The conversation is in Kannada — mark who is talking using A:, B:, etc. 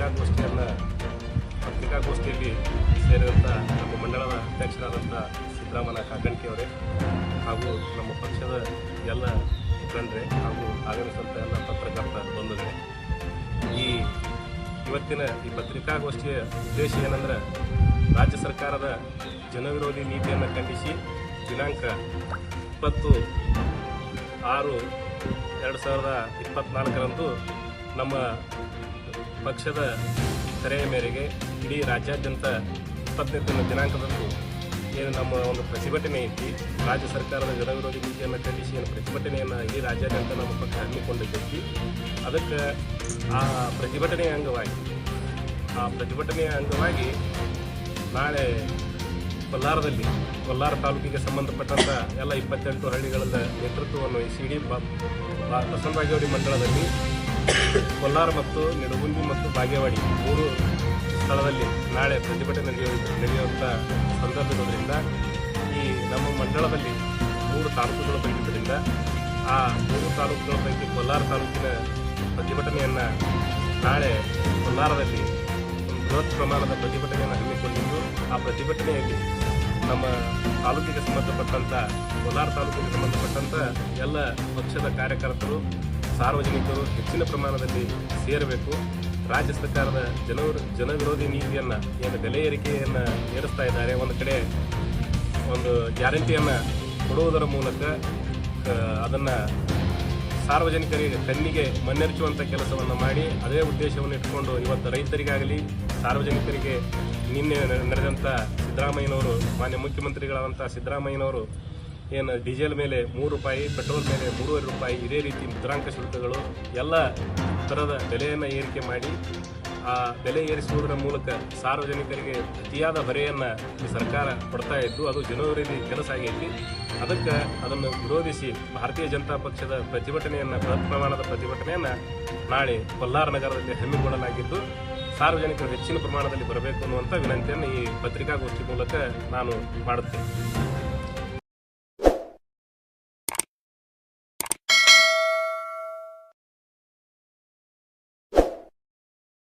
A: ಪತ್ರಿಕಾಗೋಷ್ಠಿಯನ್ನು ಪತ್ರಿಕಾಗೋಷ್ಠಿಯಲ್ಲಿ ಸೇರಿದಂಥ ನಮ್ಮ ಮಂಡಳದ ಅಧ್ಯಕ್ಷರಾದಂಥ ಸಿದ್ದರಾಮಯ್ಯ ಕಾಕಣಿಕೆಯವರೇ ಹಾಗೂ ನಮ್ಮ ಪಕ್ಷದ ಎಲ್ಲ ಮುಖಂಡರೇ ಹಾಗೂ ಆಗಮಿಸಿದಂಥ ಎಲ್ಲ ಪತ್ರಕರ್ತ ಬಂಧುಗಳೇ. ಈ ಇವತ್ತಿನ ಈ ಪತ್ರಿಕಾಗೋಷ್ಠಿಯ ಉದ್ದೇಶ ಏನಂದ್ರೆ ರಾಜ್ಯ ಸರ್ಕಾರದ ಜನವಿರೋಧಿ ನೀತಿಯನ್ನು ಖಂಡಿಸಿ ದಿನಾಂಕ ಇಪ್ಪತ್ತು ಆರು ಎರಡು ಸಾವಿರದ ಇಪ್ಪತ್ತ್ನಾಲ್ಕರಂದು ನಮ್ಮ ಪಕ್ಷದ ಕರೆಯ ಮೇರೆಗೆ ಇಡೀ ರಾಜ್ಯಾದ್ಯಂತ ಇಪ್ಪತ್ತನೇ ದಿನಾಂಕದಂದು ಏನು ನಮ್ಮ ಒಂದು ಪ್ರತಿಭಟನೆ ಐತಿ. ರಾಜ್ಯ ಸರ್ಕಾರದ ಜನವಿರೋಧಿ ನೀತಿಯನ್ನು ಖಂಡಿಸಿ ಏನು ಪ್ರತಿಭಟನೆಯನ್ನು ಇಡೀ ರಾಜ್ಯಾದ್ಯಂತ ನಮ್ಮ ಪಕ್ಷ ಹಮ್ಮಿಕೊಂಡಿದ್ದೈತಿ. ಅದಕ್ಕೆ ಆ ಪ್ರತಿಭಟನೆಯ ಅಂಗವಾಗಿ, ಆ ಪ್ರತಿಭಟನೆಯ ಅಂಗವಾಗಿ ನಾಳೆ ಕೊಲ್ಲಾರದಲ್ಲಿ ಕೊಲ್ಲಾರ ತಾಲೂಕಿಗೆ ಸಂಬಂಧಪಟ್ಟಂಥ ಎಲ್ಲ ಇಪ್ಪತ್ತೆಂಟು ಹಳ್ಳಿಗಳ ನೇತೃತ್ವವನ್ನು ಈ ಸಿ ಡಿ ಬಸವರಾಜವಾಡಿ ಮಂಡಳದಲ್ಲಿ ಕೊಲ್ಲಾರ ಮತ್ತು ನಿಡಗುಂದಿ ಮತ್ತು ಬಾಗೇವಾಡಿ ಮೂರು ಸ್ಥಳದಲ್ಲಿ ನಾಳೆ ಪ್ರತಿಭಟನೆ ನಡೆಯುವ ನಡೆಯುವಂಥ ಇರೋದರಿಂದ ಈ ನಮ್ಮ ಮಂಡಳದಲ್ಲಿ ಮೂರು ತಾಲೂಕುಗಳು ಬಂದಿದ್ದರಿಂದ ಆ ಮೂರು ತಾಲೂಕುಗಳ ಪೈಕಿ ಕೋಲಾರ ತಾಲೂಕಿನ ಪ್ರತಿಭಟನೆಯನ್ನು ನಾಳೆ ಕೋಲಾರದಲ್ಲಿ ಬೃಹತ್ ಪ್ರಮಾಣದ ಪ್ರತಿಭಟನೆಯನ್ನು ಹಮ್ಮಿಕೊಂಡಿದ್ದು, ಆ ಪ್ರತಿಭಟನೆಯಲ್ಲಿ ನಮ್ಮ ತಾಲೂಕಿಗೆ ಸಂಬಂಧಪಟ್ಟಂಥ ಕೋಲಾರ ತಾಲೂಕಿಗೆ ಸಂಬಂಧಪಟ್ಟಂಥ ಎಲ್ಲ ಪಕ್ಷದ ಕಾರ್ಯಕರ್ತರು ಸಾರ್ವಜನಿಕರು ಹೆಚ್ಚಿನ ಪ್ರಮಾಣದಲ್ಲಿ ಸೇರಬೇಕು. ರಾಜ್ಯ ಸರ್ಕಾರದ ಜನ ಜನವಿರೋಧಿ ನೀತಿಯನ್ನು ಏನು ಬೆಲೆ ಏರಿಕೆಯನ್ನು ಏರಿಸ್ತಾ ಇದ್ದಾರೆ. ಒಂದು ಕಡೆ ಒಂದು ಗ್ಯಾರಂಟಿಯನ್ನು ಕೊಡುವುದರ ಮೂಲಕ ಅದನ್ನು ಸಾರ್ವಜನಿಕರಿಗೆ ಕಣ್ಣಿಗೆ ಮನ್ನೆರಚುವಂಥ ಕೆಲಸವನ್ನು ಮಾಡಿ, ಅದೇ ಉದ್ದೇಶವನ್ನು ಇಟ್ಕೊಂಡು ಇವತ್ತು ರೈತರಿಗಾಗಲಿ, ಸಾರ್ವಜನಿಕರಿಗೆ ನಿನ್ನೆ ನಡೆದಂಥ ಸಿದ್ದರಾಮಯ್ಯನವರು, ಮಾನ್ಯ ಮುಖ್ಯಮಂತ್ರಿಗಳಾದಂಥ ಸಿದ್ದರಾಮಯ್ಯನವರು ಏನು ಡೀಸೆಲ್ ಮೇಲೆ ಮೂರು ರೂಪಾಯಿ, ಪೆಟ್ರೋಲ್ ಮೇಲೆ ಮೂರುವರೆ ರೂಪಾಯಿ ಇದೇ ರೀತಿ ಮುದ್ರಾಂಕ ಶುಲ್ಕಗಳು ಎಲ್ಲ ಥರದ ಬೆಲೆಯನ್ನು ಏರಿಕೆ ಮಾಡಿ, ಆ ಬೆಲೆ ಏರಿಸುವುದರ ಮೂಲಕ ಸಾರ್ವಜನಿಕರಿಗೆ ಅತಿಯಾದ ಹೊರೆಯನ್ನು ಸರ್ಕಾರ ಕೊಡ್ತಾ ಇದ್ದು, ಅದು ಜನವರಿಯಲ್ಲಿ ಕೆಲಸ ಆಗೈತಿ. ಅದಕ್ಕೆ ಅದನ್ನು ವಿರೋಧಿಸಿ ಭಾರತೀಯ ಜನತಾ ಪಕ್ಷದ ಪ್ರತಿಭಟನೆಯನ್ನು, ಬೃಹತ್ ಪ್ರಮಾಣದ ಪ್ರತಿಭಟನೆಯನ್ನು ನಾಳೆ ಕೊಲ್ಲಾರ ನಗರದಲ್ಲಿ ಹಮ್ಮಿಕೊಳ್ಳಲಾಗಿದ್ದು, ಸಾರ್ವಜನಿಕರು ಹೆಚ್ಚಿನ ಪ್ರಮಾಣದಲ್ಲಿ ಬರಬೇಕು ಅನ್ನುವಂಥ ವಿನಂತಿಯನ್ನು ಈ ಪತ್ರಿಕಾಗೋಷ್ಠಿ ಮೂಲಕ ನಾನು ಮಾಡುತ್ತೇನೆ.